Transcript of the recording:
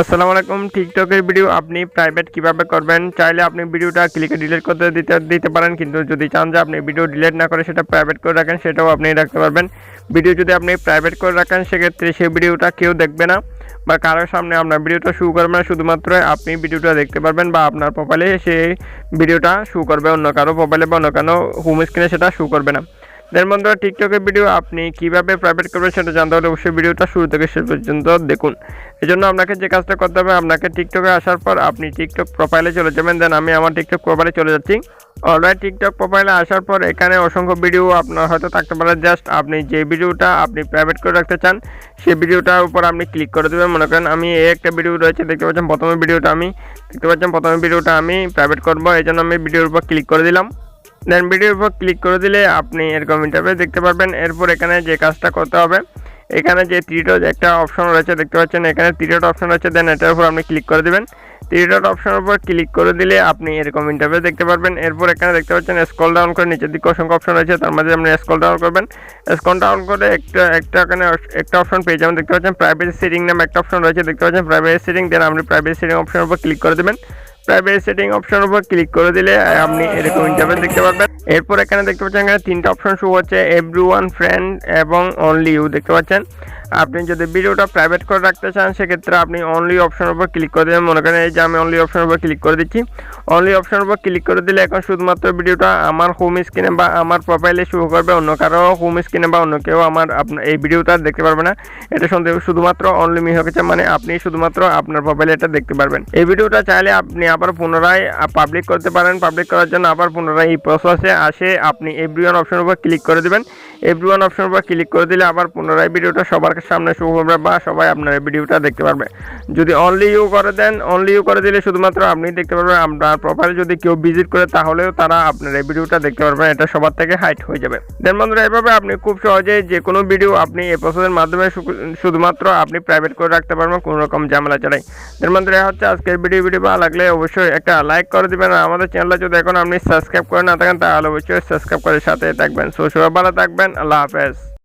আসসালামু আলাইকুম, টিকটকের ভিডিও আপনি প্রাইভেট কীভাবে করবেন? চাইলে আপনি ভিডিওটা ক্লিকে ডিলিট করতে দিতে দিতে পারেন, কিন্তু যদি চান যে আপনি ভিডিও ডিলিট না করে সেটা প্রাইভেট করে রাখেন, সেটাও আপনি রাখতে পারবেন। ভিডিও যদি আপনি প্রাইভেট করে রাখেন, সেক্ষেত্রে সেই ভিডিওটা কেউ দেখবে না বা কারোর সামনে আপনার ভিডিওটা শু করবে না। শুধুমাত্র আপনি ভিডিওটা দেখতে পারবেন বা আপনার প্রোফাইলে সেই ভিডিওটা শু করবে, অন্য কারও প্রোফাইলে বা অন্য কারও হোম স্ক্রিনে সেটা শু করবে না। দেন বন্ধুরা টিকটকের ভিডিও আপনি কীভাবে প্রাইভেট করবেন সেটা জানতে হলে অবশ্যই ভিডিওটা শুরু থেকে শেষ পর্যন্ত দেখুন। এই জন্য আপনাকে যে কাজটা করতে হবে, আপনাকে টিকটকে আসার পর আপনি টিকটক প্রোফাইলে চলে যাবেন। দেন আমি আমার টিকটক প্রোফাইলে চলে যাচ্ছি। অলরাইট টিকটক প্রোফাইলে আসার পর এখানে অসংখ্য ভিডিও আপনার হয়তো থাকতে পারে। জাস্ট আপনি যে ভিডিওটা আপনি প্রাইভেট করে রাখতে চান, সেই ভিডিওটার উপর আপনি ক্লিক করে দেবেন। মনে করেন আমি এই একটা ভিডিও রয়েছে, দেখতে পাচ্ছেন প্রথমে ভিডিওটা আমি, দেখতে পাচ্ছেন প্রথমে ভিডিওটা আমি প্রাইভেট করব। এই জন্য আমি ভিডিওর উপর ক্লিক করে দিলাম। দেন ভিডিওর উপর ক্লিক করে দিলে আপনি এরকম ইন্টারফেস দেখতে পারবেন। এরপর এখানে যে কাজটা করতে হবে, এখানে যে ত্রিডট একটা অপশন রয়েছে দেখতে পাচ্ছেন, এখানে ত্রিডট অপশন রয়েছে। দেন এটার উপর আপনি ক্লিক করে দেবেন। ত্রিডট অপশনের উপর ক্লিক করে দিলে আপনি এরকম ইন্টারফেস দেখতে পারবেন। এরপর এখানে দেখতে পাচ্ছেন স্ক্রল ডাউন করে নিচের দিকে অসংখ্য অপশন রয়েছে। তার মধ্যে আপনি স্ক্রল ডাউন করবেন। স্ক্রল ডাউন করে একটা একটা এখানে একটা অপশন পেয়ে যাবেন। দেখতে পাচ্ছেন প্রাইভেট সেটিং নামে একটা অপশন রয়েছে। দেখতে পাচ্ছেন প্রাইভেট সেটিং দেন আপনি প্রাইভেট সেটিং অপশনের উপর ক্লিক করে দেবেন। প্রাইভেট সেটিং অপশন উপর ক্লিক করে দিলে আপনি এরকম ইন্টারফেস দেখতে পারবেন। এরপর এখানে দেখতে পাচ্ছেন, এখানে তিনটা অপশন শো হচ্ছে এভরি ওয়ান ফ্রেন্ড এবং অনলি ইউ দেখতে পাচ্ছেন। আপনি যদি ভিডিওটা প্রাইভেট করে রাখতে চান, সেক্ষেত্রে আপনি অনলি অপশনের উপর ক্লিক করে দেবেন। মনে করেন এই যে আমি অনলি অপশনের উপর ক্লিক করে দিচ্ছি। অনলি অপশনের উপর ক্লিক করে দিলে এখন শুধুমাত্র ভিডিওটা আমার হোম স্ক্রিনে বা আমার প্রোফাইলে শুরু করবে। অন্য কারও হোম স্ক্রিনে বা অন্য কেউ আমার আপনার এই ভিডিওটা দেখতে পারবে না। এটা শুনতে শুধুমাত্র অনলি মি হয়েছে মানে আপনি শুধুমাত্র আপনার প্রোফাইলে এটা দেখতে পারবেন। এই ভিডিওটা চাইলে আপনি আবার পুনরায় পাবলিক করতে পারেন। পাবলিক করার জন্য আবার পুনরায় এই প্রসেসে আসে। আপনি ওয়ান অপশনের উপর ক্লিক করে দেবেন। এভরি ওয়ান অপশনের উপর ক্লিক করে দিলে আবার পুনরায় ভিডিওটা সবার সামনে শুরু করবে বা সবাই আপনার ভিডিওটা দেখতে পারবে। যদি অনলি ইউ করে দেন অনলি ইউ করে দিলে শুধুমাত্র আপনি দেখতে পারবেন। আপনার প্রোফাইলে যদি কেউ ভিজিট করে তাহলেও তারা আপনার এই ভিডিওটা দেখতে পারবেন এটা সবার থেকে হাইট হয়ে যাবে। দেন বন্ধুরা, এভাবে আপনি খুব সহজেই যে কোনো ভিডিও আপনি এই প্রসেসের মাধ্যমে শুধুমাত্র আপনি প্রাইভেট করে রাখতে পারবেন, কোনো রকম ঝামেলা ছাড়াই। দেন বন্ধুরা হচ্ছে আজকের ভিডিও ভিডিও ভালো লাগলে অবশ্যই একটা লাইক করে দিবেন। আমাদের চ্যানেলটা যদি এখন আপনি সাবস্ক্রাইব করে না থাকেন, তাহলে অবশ্যই সাবস্ক্রাইব করে সাথে থাকবেন। সো সবাই ভালো থাকবেন। আল্লাহ হাফেজ